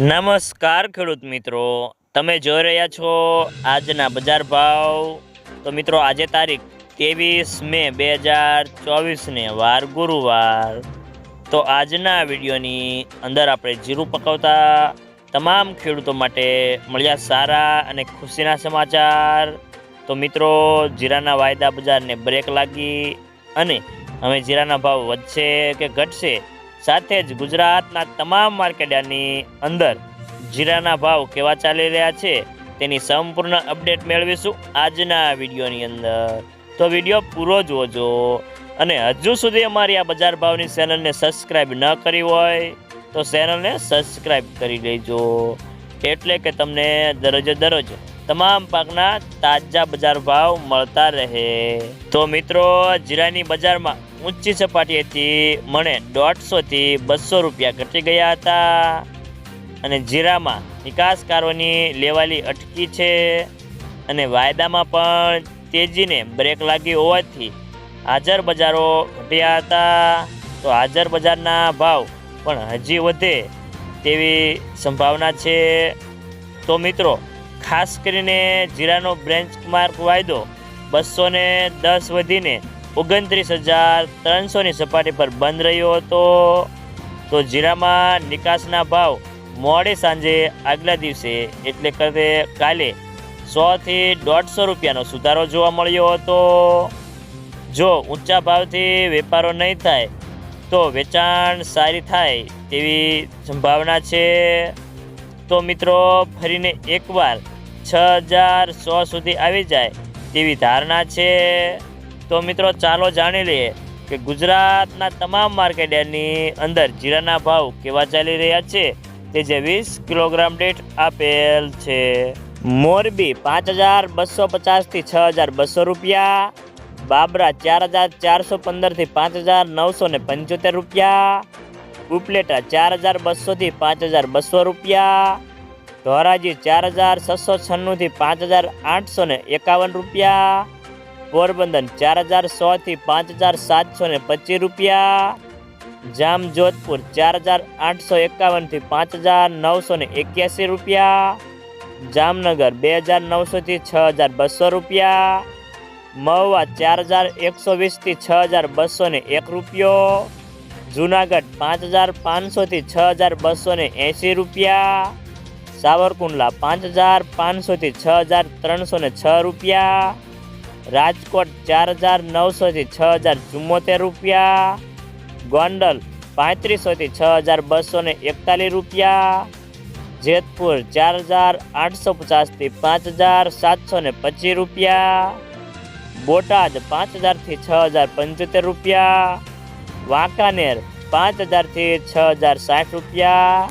નમસ્કાર ખેડૂત મિત્રો, તમે જોઈ રહ્યા છો આજના બજાર ભાવ. તો મિત્રો, આજે તારીખ ત્રેવીસ મે બે હજાર ચોવીસને વાર ગુરુવાર. તો આજના વિડીયોની અંદર આપણે જીરું પકવતા તમામ ખેડૂતો માટે મળ્યા સારા અને ખુશીના સમાચાર. તો મિત્રો, જીરાના વાયદા બજારને બ્રેક લાગી અને હવે જીરાના ભાવ વધશે કે ઘટશે સાથે જ ગુજરાતના તમામ માર્કેટની અંદર જીરાના ભાવ કેવા ચાલી રહ્યા છે તેની સંપૂર્ણ અપડેટ મેળવીશું આજના વિડીયોની અંદર. તો વીડિયો પૂરો જોજો અને હજુ સુધી અમારી આ બજાર ભાવની ચેનલને સબસ્ક્રાઈબ ન કરી હોય તો ચેનલને સબસ્ક્રાઈબ કરી લેજો. એટલે કે તમને દરરોજે દરરોજ તમામ પાકના તાજા બજાર ભાવ મળતા રહે. તો મિત્રો, જીરાની બજારમાં ઊંચી સપાટીએથી મને દોઢસોથી બસો રૂપિયા ઘટી ગયા હતા. અને જીરામાં નિકાસકારોની લેવાલી અટકી છે. અને વાયદામાં પણ તેજીને બ્રેક લાગી હોવાથી હાજર બજારો ઘટ્યા હતા. તો હાજર બજારના ભાવ પણ હજી વધે તેવી સંભાવના છે. તો મિત્રો, ખાસ કરીને જીરાનો બ્રેન્ચમાર્ક વાયદો બસો ને દસ વધીને ઓગણત્રીસ હજાર ત્રણસોની સપાટી પર બંધ રહ્યો હતો. તો જીરામાં નિકાસના ભાવ મોડે સાંજે આગલા દિવસે એટલે કે કાલે સોથી દોઢસો રૂપિયાનો સુધારો જોવા મળ્યો હતો. જો ઊંચા ભાવથી વેપારો નહીં થાય, તો વેચાણ સારી થાય તેવી સંભાવના છે. તો મિત્રો, ફરીને એકવાર છ હજાર સો સુધી આવી જાય તેવી ધારણા છે. તો મિત્રો ચાલો જાણી લઈએ કે ગુજરાતના તમામ માર્કેટની અંદર જીરાના ભાવ કેવા ચાલી રહ્યા છે. તે જે વીસ કિલોગ્રામ દીઠ આપેલ છે. મોરબી પાંચ હજાર બસો પચાસથી છ હજાર બસો રૂપિયા. બાબરા ચાર હજાર ચારસો પંદરથી પાંચ હજાર નવસો ને પંચોતેર રૂપિયા. ઉપલેટા ચાર હજાર બસોથી પાંચ હજાર બસો રૂપિયા. ધોરાજી ચાર હજાર છસો છન્નુંથી પાંચ હજાર આઠસો ને એકાવન રૂપિયા. પોરબંદર ચાર હજાર સોથી પાંચ હજાર સાતસો ને પચીસ રૂપિયા. જામજોધપુર ચાર હજાર આઠસો એકાવનથી પાંચ હજાર નવસો ને એક્યાસી રૂપિયા. જામનગર બે હજાર નવસોથી છ હજાર બસો રૂપિયા. મહુવા ચાર હજાર એકસો વીસથી છ હજાર બસો ને એક રૂપિયો. જુનાગઢ પાંચ હજાર પાંચસોથી છ હજાર બસો ને એંસી રૂપિયા. સાવરકુંડલા પાંચ હજાર પાંચસોથી છ હજાર ત્રણસો ને છ રૂપિયા. રાજકોટ ચાર હજાર નવસોથી છ હજાર ચુમ્મોતેર રૂપિયા. ગોંડલ પાંત્રીસોથી છ હજાર બસો ને એકતાલીસ રૂપિયા. જેતપુર ચાર હજાર આઠસો પચાસથી પાંચ હજાર સાતસો ને પચીસ રૂપિયા. બોટાદ પાંચ હજારથી છ હજાર પંચોતેર રૂપિયા. વાંકાનેર પાંચ હજારથી છ હજાર સાઠ રૂપિયા.